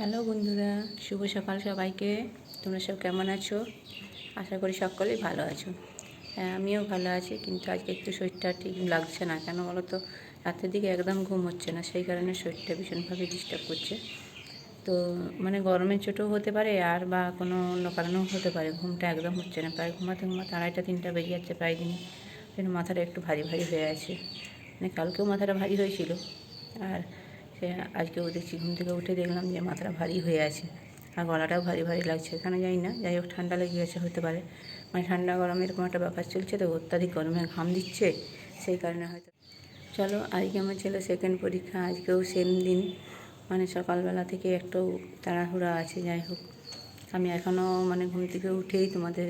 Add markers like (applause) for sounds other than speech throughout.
Hello বন্ধুরা, শুভ সকাল সবাইকে। তোমরা সব কেমন আছো? আশা করি সকলেই ভালো আছো। হ্যাঁ আমিও ভালো আছি, কিন্তু আজকে একটু শরীরটা ঠিক লাগছে না। কেন বলো তো রাতের দিকে একদম ঘুম হচ্ছে না, সেই কারণে শরীরটা ভীষণভাবে ডিস্টার্ব করছে। তো মানে গরমের চোটও হতে পারে আর বা কোনো অন্য কারণেও হতে পারে। ঘুমটা একদম হচ্ছে না। প্রায় ঘুমাতে ঘুমাতে আড়াইটা, তিনটা বেজে যাচ্ছে প্রায় যেন মাথাটা একটু ভারী ভারী হয়ে আছে। মানে কালকেও মাথাটা ভারী হয়েছিল। আর সে আজকেও দেখছি ঘুম থেকে উঠে দেখলাম যে মাথাটা ভারী হয়ে আছে আর গলাটাও ভারী ভারী লাগছে, এখানে যাই না, যাই হোক ঠান্ডা লেগে গেছে হতে পারে। মানে ঠান্ডা গরম এরকম একটা ব্যাপার চলছে তো, অত্যাধিক গরমে ঘাম দিচ্ছে, সেই কারণে হয়তো। চলো, আজকে আমার ছেলে সেকেন্ড পরীক্ষা, আজকেও সেম দিন। মানে সকালবেলা থেকে একটু তাড়াহুড়া আছে, যাই হোক। আমি এখনও মানে ঘুম থেকে উঠেই তোমাদের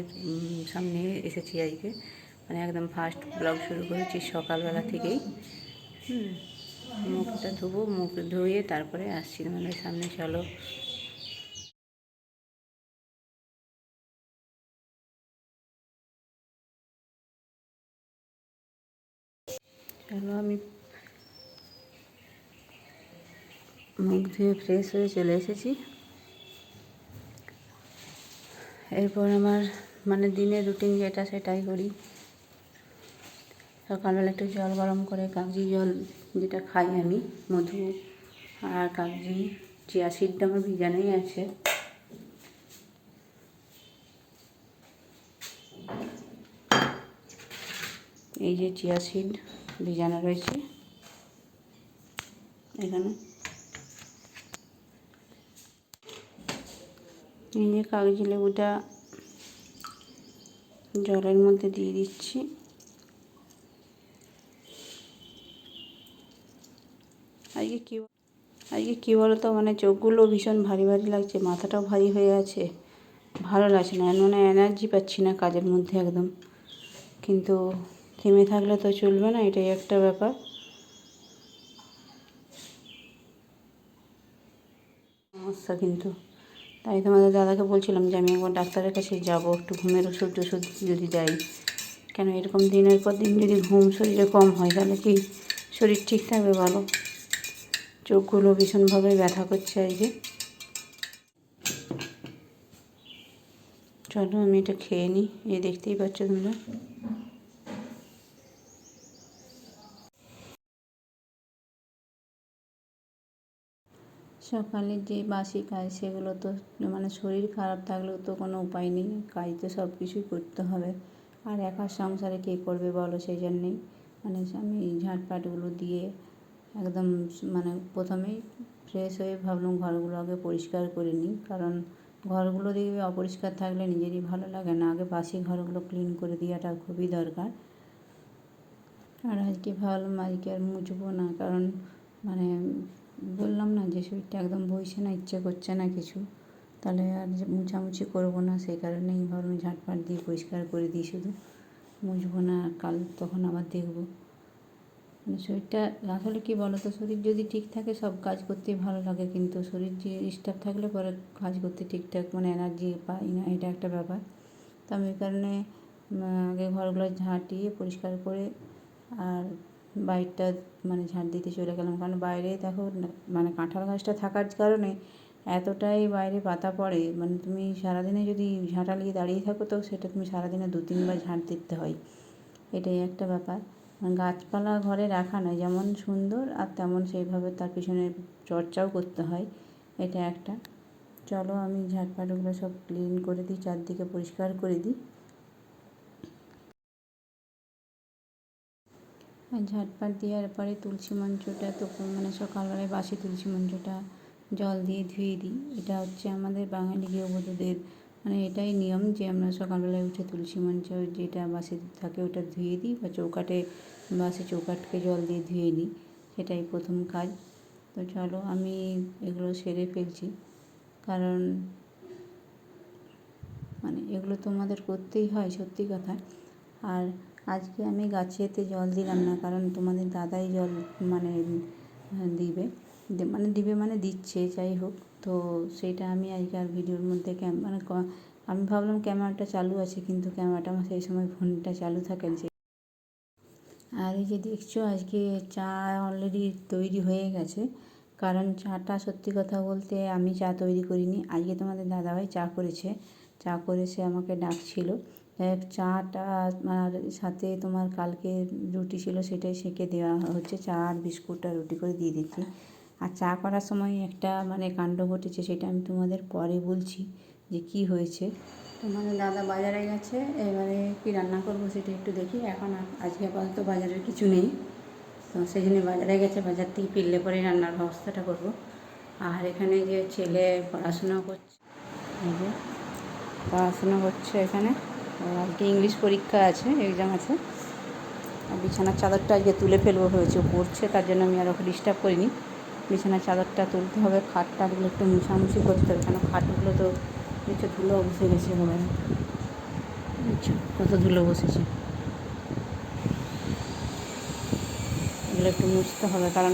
সামনে এসেছি আজকে। মানে একদম ফার্স্ট ব্লগ শুরু করেছি সকালবেলা থেকেই। হুম। মুখটা ধুবো, মুখ ধুয়ে তারপরে আসছি তোমাদের সামনে, চলো। চলো আমি মুখ ধুয়ে ফ্রেশ হয়ে চলে এসেছি। এরপর আমার মানে দিনের রুটিন যেটা সেটাই করি। সকালবেলা একটু জল গরম করে, কাগজি জল যেটা খাই আমি, মধু আর কাগজি, চিয়া সিডটা আমার ভিজানোই আছে। এই যে চিয়া সিড ভিজানো রয়েছে, এখানে। এই যে কাগজি লেবুটা জলের মধ্যে দিয়ে দিচ্ছি। আজকে কী আজকে কী বলো তো মানে চোখগুলো ভীষণ ভারী ভারী লাগছে, মাথাটাও ভারী হয়ে আছে ভালো লাগছে না মানে এনার্জি পাচ্ছি না কাজের মধ্যে একদম। কিন্তু থেমে থাকলে তো চলবে না, এটাই একটা ব্যাপার। সমস্যা কিন্তু। তাই তোমাদের দাদাকে বলছিলাম যে, আমি একবার ডাক্তারের কাছে যাব, একটু ঘুমের ওষুধ টষুধ যদি দেয়। কেন এরকম দিনের পর দিন যদি ঘুম শরীরে কম হয়, তাহলে কি শরীর ঠিক থাকবে ভালো? চোখগুলো ভীষণভাবে ব্যথা করছে আজকে চলো আমি এটা খেয়ে নিই। এ দেখতেই পাচ্ছ তোমরা। সকালে যে বাসি কাজ সেগুলো তো মানে শরীর খারাপ থাকলেও তো কোনো উপায় নেই। কাজ তো সব কিছুই করতে হবে। আর একা সংসারে কে করবে বলো সেই জন্যেই। মানে আমি ঝাঁটপাটগুলো দিয়ে একদম মানে প্রথমেই ফ্রেশ হয়ে ভাবলাম ঘরগুলো আগে পরিষ্কার করে নিই। কারণ ঘরগুলো দেখবে অপরিষ্কার থাকলে নিজেরই ভালো লাগে না। আগে বাসি ঘরগুলো ক্লিন করে দেওয়াটা খুবই দরকার। আর আজকে ভাবলাম আজকে আর মুছবো না। কারণ মানে বললাম না যে শরীরটা একদম বইছে না, ইচ্ছে করছে না কিছু। তাহলে আর মুছামুছি করব না, সেই কারণেই ভাবলাম ঝাঁটপাট দিয়ে পরিষ্কার করে দিই শুধু। মুছবো না কাল তখন আবার দেখব। শরীরটা আসলে কী বলো তো শরীর যদি ঠিক থাকে, সব কাজ করতেই ভালো লাগে কিন্তু শরীর যে ডিস্টার্ব থাকলে পরে কাজ করতে ঠিকঠাক মানে এনার্জি পাই না, এটা একটা ব্যাপার। তো আমি কারণে আগে ঘরগুলো ঝাঁটিয়ে পরিষ্কার করে আর বাইরটা মানে ঝাঁট দিতে চলে গেলাম। কারণ বাইরে দেখো মানে কাঁঠাল গাছটা থাকার কারণে এতটাই বাইরে পাতা পড়ে। মানে তুমি সারাদিনে যদি ঝাঁটা নিয়ে দাঁড়িয়ে থাকো তো সেটা তুমি সারাদিনে দু তিনবার ঝাঁট দিতে হয়। এটাই একটা ব্যাপার। মানে গাছপালা ঘরে রাখা নয়, যেমন সুন্দর আর তেমন সেইভাবে তার পিছনে চর্চাও করতে হয়, এটা একটা। চলো আমি ঝাঁটপাটগুলো সব ক্লিন করে দিই, চারদিকে পরিষ্কার করে দিই। আর ঝাঁটপাট দেওয়ার পরে তুলসী মঞ্চটা তো মানে সকালবেলায় বাসি তুলসী মঞ্চটা জল দিয়ে ধুয়ে দিই, এটা হচ্ছে আমাদের বাঙালি গৃহবধূদের মানে এটাই নিয়ম যে আমরা সকালবেলায় উঠে তুলসী মঞ্চ যেটা বাসে থাকে ওটা ধুয়ে দিই বা চৌকাটে বাসে চৌকাটকে জল দিয়ে ধুয়ে নিই, সেটাই প্রথম কাজ। তো চলো আমি এগুলো সেরে ফেলছি। কারণ মানে এগুলো তো আমাদের করতেই হয়, সত্যি কথা। আর আজকে আমি গাছেতে জল দিলাম না, কারণ তোমাদের দাদাই জল মানে দিবে। মানে দিবে মানে দিচ্ছে, যাই হোক। তো সেটা আমি আজকে আর ভিডিওর মধ্যে ক্যাম মানে আমি ভাবলাম ক্যামেরাটা চালু আছে কিন্তু ক্যামেরাটা আমার সেই সময় ফোনটা চালু থাকে যে। আর এই যে দেখছ আজকে চা অলরেডি তৈরি হয়ে গেছে। কারণ চাটা সত্যি কথা বলতে আমি চা তৈরি করিনি। আজকে তোমাদের দাদাভাই চা করেছে। চা করে সে আমাকে ডাকছিল। চাটা আর সাথে তোমার কালকে রুটি ছিল সেটাই সেঁকে দেওয়া হচ্ছে। চা আর বিস্কুট আর রুটি করে দিয়ে দিচ্ছি। আর চা করার সময় একটা মানে কাণ্ড ঘটেছে, সেটা আমি তোমাদের পরে বলছি যে কি হয়েছে। তোমাদের দাদা বাজারে গেছে এবারে কি রান্না করব সেটা একটু দেখি, এখন আজকে আপাতত বাজারের কিছু নেই। তো সেই জন্য বাজারে গেছে, বাজার থেকে ফিরলে পরে রান্নার ব্যবস্থাটা করব। আর এখানে যে ছেলে পড়াশোনা করছে, এই যে পড়াশোনা করছে এখানে আজকে ইংলিশ পরীক্ষা আছে এক্সাম আছে। আর বিছানার চাদরটা আজকে তুলে ফেলব হয়েছে পড়ছে, তার জন্য আমি আর ওকে ডিস্টার্ব করিনি। বিছানার চাদরটা তুলতে হবে খাট টাটগুলো একটু মুছামুছি করতে হবে কেন খাটগুলো তো কিছু ধুলো বসে গেছে একেবারে আচ্ছা কত ধুলো বসেছে? এগুলো একটু মুছতে হবে কারণ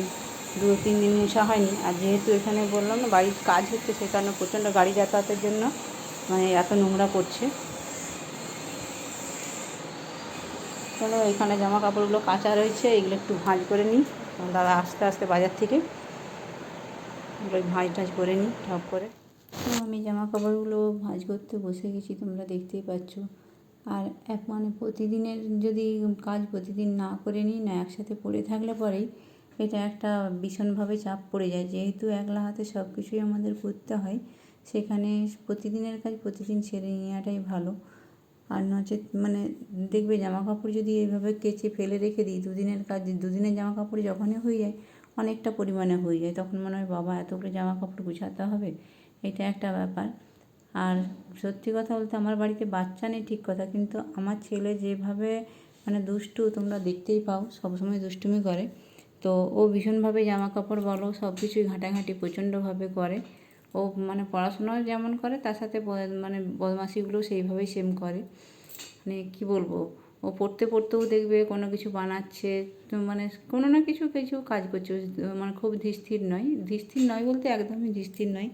দু তিন দিন মোছা হয়নি। আর যেহেতু এখানে বললাম না বাড়ির কাজ হচ্ছে সে কারণে প্রচণ্ড গাড়ি যাতায়াতের জন্য মানে এত নোংরা পড়ছে। চলো এখানে জামা কাপড়গুলো কাঁচা রয়েছে এগুলো একটু ভাঁজ করে নিই। দাদা আস্তে আস্তে বাজার থেকে এগুলো ভাঁজ টাজ করে নিই ঠপ করে। তো আমি জামা কাপড়গুলো ভাঁজ করতে বসে গেছি, তোমরা দেখতেই পাচ্ছ। আর এক মানে প্রতিদিনের যদি কাজ প্রতিদিন না করে নিই, না একসাথে পড়ে থাকলে পরেই এটা একটা ভীষণভাবে চাপ পড়ে যায়। যেহেতু একলা হাতে সব কিছুই আমাদের করতে হয়, সেখানে প্রতিদিনের কাজ প্রতিদিন সেরে নেওয়াটাই ভালো। আর নচেত মানে দেখবে জামা কাপড় যদি এইভাবে কেচে ফেলে রেখে দিই, দুদিনের কাজ, দুদিনের জামা কাপড় যখনই হয়ে যায় অনেকটা পরিমাণে হয়ে যায়। তখন মনে হয়, বাবা, এতগুলো জামা কাপড় গুছাতে হবে? এটা একটা ব্যাপার। আর সত্যি কথা বলতে আমার বাড়িতে বাচ্চা নেই, ঠিক কথা। কিন্তু আমার ছেলে যেভাবে মানে দুষ্টু, তোমরা দেখতেই পাও, সবসময় দুষ্টুমি করে। তো ও ভীষণভাবে জামা কাপড় বলো, সব কিছুই ঘাঁটাঘাঁটি প্রচণ্ডভাবে করে। ও মানে পড়াশোনাও যেমন করে, তার সাথে মানে বদমাশিগুলোও সেইভাবেই সেম করে। মানে কি বলব? ও পড়তে পড়তেও দেখবে কোনো কিছু বানাচ্ছে তো মানে কোনো না কিছু কিছু কাজ করছে। মানে খুব ধীরস্থির নয়। ধীরস্থির নয় বলতে একদমই ধীরস্থির নয়।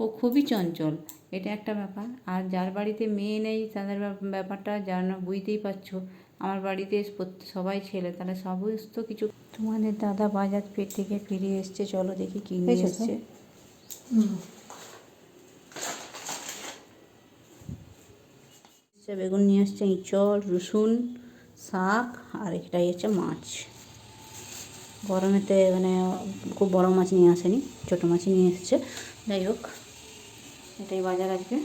ও খুবই চঞ্চল এটা একটা ব্যাপার। আর যার বাড়িতে মেয়ে নেই তাদের ব্যাপ- ব্যাপারটা যার না বুঝতেই পারছ আমার বাড়িতে সবাই ছেলে তাহলে সমস্ত কিছু তোমাদের দাদা বাজার পেট থেকে ফিরে এসছে চলো দেখি কি নিয়ে এসেছে? সে বেগুন নিয়ে আসছে ইঁচড়, রসুন, শাক, আর এটাই হচ্ছে মাছ। গরমেতে মানে খুব বড় মাছ নিয়ে আসেনি, ছোটো মাছই নিয়ে এসেছে। যাই হোক, এটাই বাজার আজকে।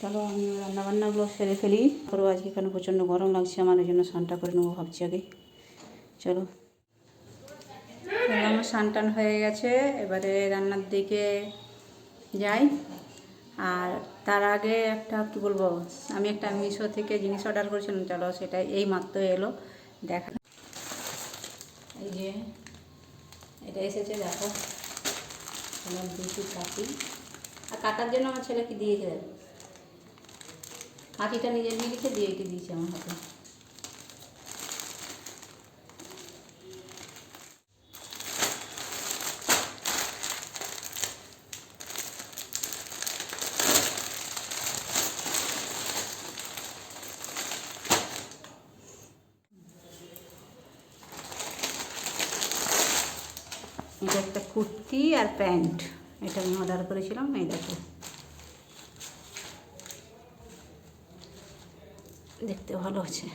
চলো আমি রান্নাবান্নাগুলো সেরে ফেলি। করব আজকে কেন প্রচণ্ড গরম লাগছে, আমার ওই জন্য স্নানটা করে নেব ভাবছি আগে চলো। চলো আমার স্নান টান হয়ে গেছে, এবারে রান্নার দিকে যাই। আর তার আগে একটা কি বলব, আমি একটা মিশো থেকে জিনিস অর্ডার করেছিলাম, চলো সেটা এই মাত্র এলো, দেখা। এই যে, এটা এসেছে, দেখো। আমার দুটি আর কাটার জন্য আমার ছেলেকে দিয়েছে? দেখো নিজের নিজে লিখে দিয়ে এটি দিয়েছে আমার হাতে এটা একটা কুর্তি আর প্যান্ট। এটা আমি অর্ডার করেছিলাম, এই দেখো। দেখতে ভালো আছে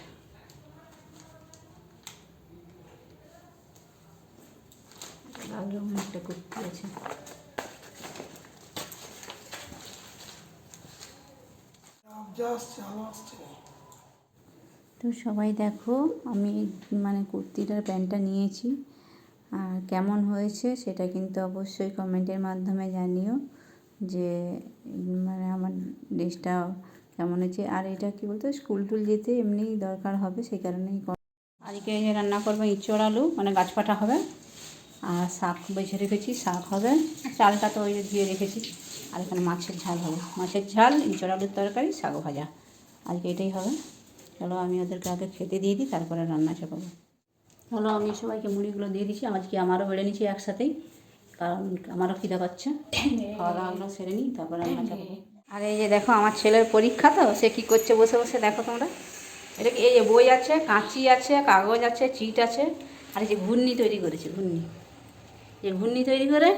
লাল রঙের একটা কুর্তি আছে। তো সবাই দেখো, আমি মানে কুর্তিটার প্যান্টটা নিয়েছি। আর কেমন হয়েছে সেটা কিন্তু অবশ্যই কমেন্টের মাধ্যমে জানিও যে মানে আমার ড্রেসটা কেমন হয়েছে। আর এটা কি বলতো স্কুল টুল যেতে এমনিই দরকার হবে, সেই কারণেই আজকে রান্না করব ইঁচড় আলু মানে গাছপাটা হবে, আর শাক বেছে রেখেছি, শাক হবে, চালটা তো ওই ধুয়ে রেখেছি, আর এখানে মাছের ঝাল হবে। মাছের ঝাল, ইঁচড় আলুর তরকারি শাক ভাজা। আজকে এটাই হবে। চলো আমি ওদেরকে আগে খেতে দিয়ে দিই, তারপরে রান্না চাপাবো। চলো আমি সবাইকে মুড়িগুলো দিয়ে দিচ্ছি আজকে আমারও বেড়ে নিচ্ছি একসাথেই, কারণ আমারও খিদা পাচ্ছে। খাওয়া দাওয়াগুলো সেরে নিই, তারপরে রান্না চাপাবো আর এই যে দেখো, আমার ছেলের পরীক্ষা তো, সে কী করছে বসে বসে, দেখো তোমরা। এটা এই যে বই আছে, কাঁচি আছে, কাগজ আছে, চিট আছে, আর এই যে ঘূর্ণি তৈরি করেছে, ঘূর্ণি। যে ঘূর্ণি তৈরি করে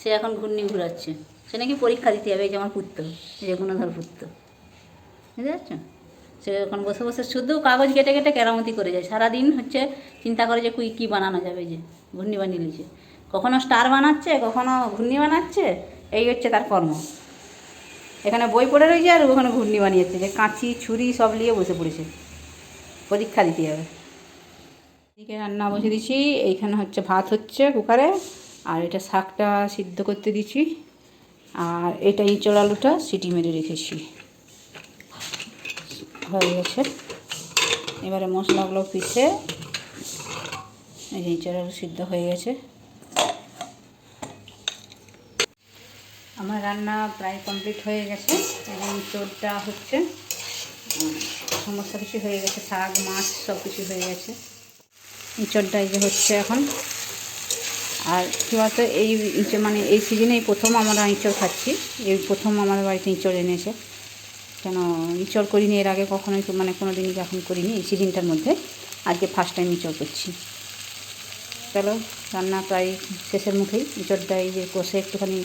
সে এখন ঘূর্ণি ঘুরাচ্ছে। সে নাকি পরীক্ষা দিতে হবে এই যে আমার পুত্র, এই যে গুণধর পুত্র। বুঝতে পারছ? সে এখন বসে বসে শুধু কাগজ কেটে কেটে কেরামতি করে যায়। সারাদিন হচ্ছে চিন্তা করে যে কুই, কী বানানো যাবে যে, ঘূর্ণি বানিয়ে নিয়েছে। কখনো স্টার বানাচ্ছে, কখনো ঘূর্ণি বানাচ্ছে, এই হচ্ছে তার কর্ম। এখানে বই পড়ে রয়েছে আর ওখানে ঘূর্ণি বানিয়েছে, যে কাঁচি, ছুরি সব নিয়ে বসে পড়েছে। পরীক্ষা দিতে যাবে এদিকে রান্না বসে দিচ্ছি, এইখানে হচ্ছে ভাত হচ্ছে কুকারে, আর এটা শাকটা সিদ্ধ করতে দিচ্ছি। আর এটা ইঁচড় আলুটা সিটি মেরে রেখেছি। হয়ে গেছে। এবারে মশলাগুলো পিষে এই যে সিদ্ধ হয়ে গেছে। আমার রান্না প্রায় কমপ্লিট হয়ে গেছে, এবং চোরটা হচ্ছে, সমস্ত কিছু হয়ে গেছে, শাক, মাছ, সব কিছু হয়ে গেছে। ইঁচড়টা এই যে হচ্ছে এখন। আর কী বলতো, এই মানে এই সিজনেই প্রথম আমরা ইঁচড় খাচ্ছি, এই প্রথম আমাদের বাড়িতে ইঁচড় এনেছে। কেন ইঁচড় করিনি? এর আগে কখনোই মানে কোনো দিনই এখন করিনি? এই সিজনটার মধ্যে আজকে ফার্স্ট টাইম ইঁচড় করছি। চলো, রান্না প্রায় শেষের মুখেই। ইঁচড়টা এই যে কষে একটুখানি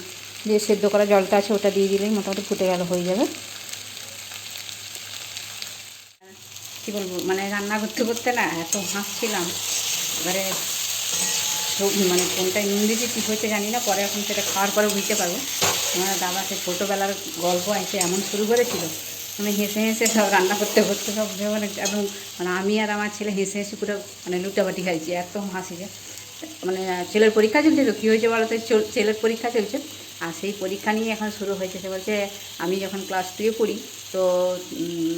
যে সেদ্ধ করা জলটা আছে ওটা দিয়ে দিলেই মোটামুটি ফুটে গেল, হয়ে যাবে। কী বলব মানে রান্না করতে করতে না এত হাসছিলাম। এবারে মানে কোনটায় নুন দিয়েছি কী হয়েছে জানি না, পরে এখন সেটা খাওয়ার পরে বুঝতে পারব। আমার দাদা সে ছোটোবেলার গল্প এসে এমন শুরু করেছিল। মানে হেসে হেসে সব রান্না করতে করতে সব মানে এবং মানে আমি আর আমার ছেলে হেসে হেসে পুরো মানে লুটাবাটি খাইছি, এত হাসি যে। মানে ছেলের পরীক্ষা চলছে তো, কী হয়েছে বলো তো ছেলের পরীক্ষা চলছে আর সেই পরীক্ষা নিয়ে এখন শুরু হয়েছে। সে বলছে, আমি যখন ক্লাস টুয়ে পড়ি, তো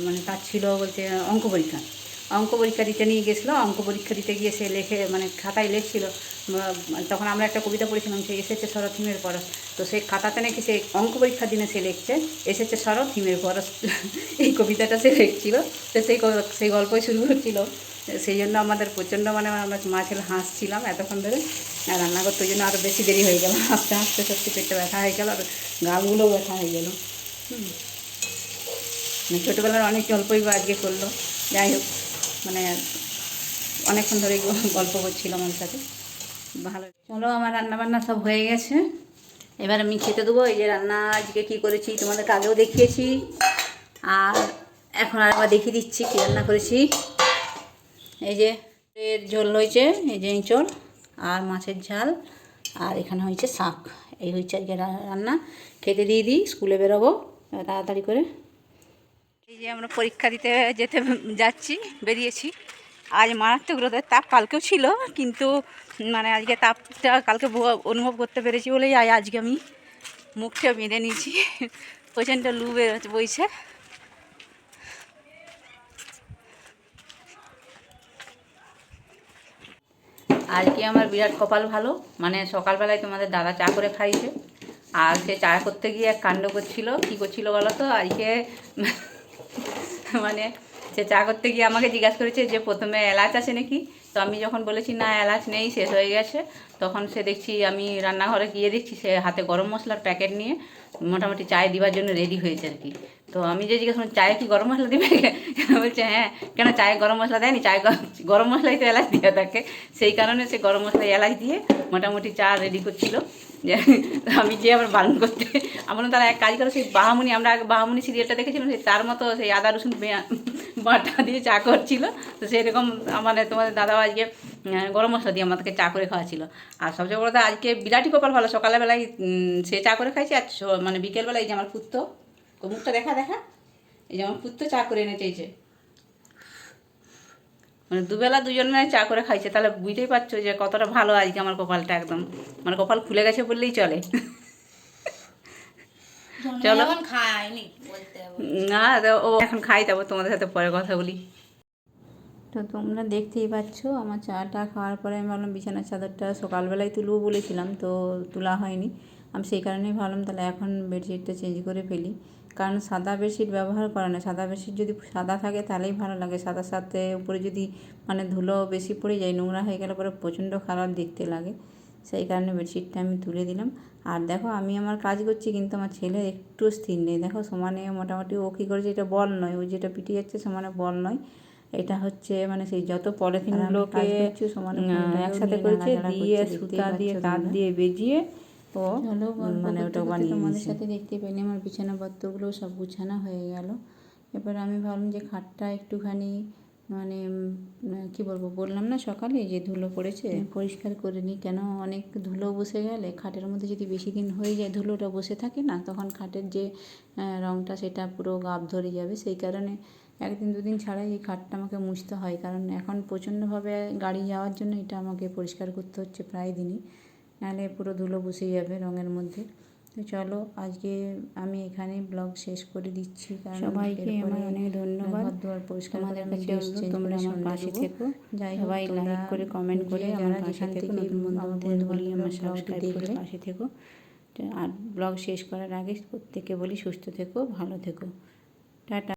মানে তার ছিল বলছে অঙ্ক পরীক্ষা। অঙ্ক পরীক্ষা দিতে নিয়ে গেছিল, অঙ্ক পরীক্ষা দিতে গিয়ে সে লেখে মানে খাতায় লিখছিল তখন আমরা একটা কবিতা পড়েছিলাম সে এসেছে শরৎ হিমের পরশ। তো সেই খাতাতে নাকি সে অঙ্ক পরীক্ষার দিনে সে লিখছে এসেছে শরৎ হিমের পরশ। (laughs) এই কবিতাটা সে লিখছিল, তো সেই সেই গল্পই শুরু হচ্ছিল। সেই জন্য আমাদের প্রচণ্ড মানে আমরা মা ছেলে হাসছিলাম এতক্ষণ ধরে। আর রান্না করতে ওই জন্য আরও বেশি দেরি হয়ে গেল, হাসতে হাসতে সত্যি পেটটা ব্যথা হয়ে গেল, আর গালগুলোও ব্যথা হয়ে গেল। মানে ছোটোবেলার অনেক গল্পই বা আজকে করল, যাই হোক। মানে অনেকক্ষণ ধরে গল্প করছিল আমার সাথে। ভালো। চলো, আমার রান্না বান্না সব হয়ে গেছে। এবার আমি খেতে দেবো। এই যে রান্না, আজকে কী করেছি তোমাদেরকে আগেও দেখিয়েছি। আর এখন আর একবার দেখিয়ে দিচ্ছি কী রান্না করেছি। এই যে এর ঝোল হয়েছে, এই যে ইঁচড় আর মাছের ঝাল। আর এখানে হয়েছে শাক। এই হয়েছে আজকে রান্না। খেতে দিয়ে দিই, স্কুলে বেরোবো। তাড়াতাড়ি করে এই যে আমরা পরীক্ষা দিতে যেতে যাচ্ছি, বেরিয়েছি। আজ মারাত্মক রোদের তাপ কালকেও ছিল, কিন্তু মানে আজকে তাপটা কালকে অনুভব করতে পেরেছি বলেই আজ আজকে আমি মুখটা বেঁধে নিয়েছি। প্রচণ্ড লু বেরোচ্ছে, বইছে। আজকে আমার বিরাট কপাল ভালো মানে সকালবেলায় তোমাদের দাদা চা করে খাইছে, আর সে চা করতে গিয়ে এক কাণ্ড করছিল। কী করছিল বলো তো? আজকে মানে সে চা করতে গিয়ে আমাকে জিজ্ঞাসা করেছে যে প্রথমে এলাচ আছে নাকি? তো আমি যখন বলেছি, না, এলাচ নেই, শেষ হয়ে গেছে। তখন সে দেখছি, আমি রান্নাঘরে গিয়ে দেখছি, সে হাতে গরম মশলার প্যাকেট নিয়ে মোটামুটি চায় দিবার জন্য রেডি হয়েছে আর কি। তো আমি যে জিজ্ঞাসা চায়ে কি গরম মশলা দিবে? বলছে হ্যাঁ কেন চায়ে গরম মশলা দেয়নি? চায় গরম মশলাই তো এলাচ দিয়ে থাকে। সেই কারণে সে গরম মশলা এলাচ দিয়ে মোটামুটি চা রেডি করছিল। আমি যে আবার বারণ করতে, আমার তারা এক কাজ করে, সেই বাহামুনি, আমরা আগে বাহামুনি সিরিয়ালটা দেখেছিলাম, সেই তার মতো সেই আদা, রসুন বাটা দিয়ে চা করছিল। তো সেরকম আমাদের তোমাদের দাদাও আজকে গরম মশলা দিয়ে আমাদেরকে চা করে খাওয়াছিল আর সবচেয়ে বড় কথা, আজকে বিরাটই কপাল ভালো। সকালবেলায় সে চা করে খাইছে, আর মানে বিকেলবেলায় এই যে আমার পুত্র মুখটা দেখা দেখা, এই যে আমার পুত্র চা করে এনে চেয়েছে মানে দুবেলা দুজনে চা করে খাইছে তাহলে বুঝতেই পারছ যে কতটা ভালো আজকে আমার কপালটা একদম। মানে কপাল খুলে গেছে বললেই চলে। চলো। না তো ও এখন খাই তারপর তোমাদের সাথে পরে কথা বলি। তো তোমরা দেখতেই পাচ্ছ আমার চাটা খাওয়ার পরে আমি ভাবলাম বিছানার চাদরটা সকালবেলায় তুলবো বলেছিলাম তো তোলা হয়নি। আমি সেই কারণেই ভাবলাম তাহলে এখন বেডশিটটা চেঞ্জ করে ফেলি। কারণ সাদা বেডশিট ব্যবহার করে না সাদা বেডশিট যদি সাদা থাকে তাহলেই ভালো লাগে। সাদার সাথে উপরে যদি মানে ধুলো বেশি পড়ে যায় নোংরা হয়ে গেলে পরে প্রচণ্ড খারাপ দেখতে লাগে। সেই কারণে বেডশিটটা আমি তুলে দিলাম। আর দেখো আমি আমার কাজ করছি কিন্তু আমার ছেলে একটু স্থির নেই। দেখো সমানে মোটামুটি ও কী করেছে এটা বল নয়। ও যেটা পিটিয়ে যাচ্ছে সমানে বল নয়। এটা হচ্ছে মানে সেই যত পলিথিনগুলোকে একসাথে করেছে দিয়ে সুতা দিয়ে তার দিয়ে বেজিয়ে ও মানে ওটা বানিয়ে তোমাদের সাথে দেখতে পেলে আমার বিছানাপত্রগুলো সব গুছানো হয়ে গেল। এবার আমি ভাবলাম যে খাটটা একটুখানি মানে কি বলব বললাম না সকালে যে ধুলো পড়েছে। পরিষ্কার করে নিই কেন অনেক ধুলো বসে গেলে খাটের মধ্যে যদি বেশি দিন হয়ে যায় ধুলোটা বসে থাকে না তখন খাটের যে রঙটা সেটা পুরো গাব ধরে যাবে। সেই কারণে একদিন দুদিন ছাড়াই এই খাটটা আমাকে মুছতে হয়। কারণ এখন প্রচণ্ডভাবে গাড়ি যাওয়ার জন্য এটা আমাকে পরিষ্কার করতে হচ্ছে প্রায় দিনই। নাহলে পুরো ধুলো বসে যাবে রঙের মধ্যে। তো চলো আজকে আমি এখানে ব্লগ শেষ করে দিচ্ছি সবাইকে আমার অনেক ধন্যবাদ। দুয়ার পরিষ্কার করে তোমাদের আমি কাছে তোমরা আমার পাশে থেকো। যাই সবাই লাইক করে কমেন্ট করে আমার পাশে থেকো নতুন বন্ধু বলি আমার সাবস্ক্রাইব করে পাশে থেকো। আর ব্লগ শেষ করার আগে প্রত্যেকে বলি সুস্থ থেকো ভালো থেকো। টাটা।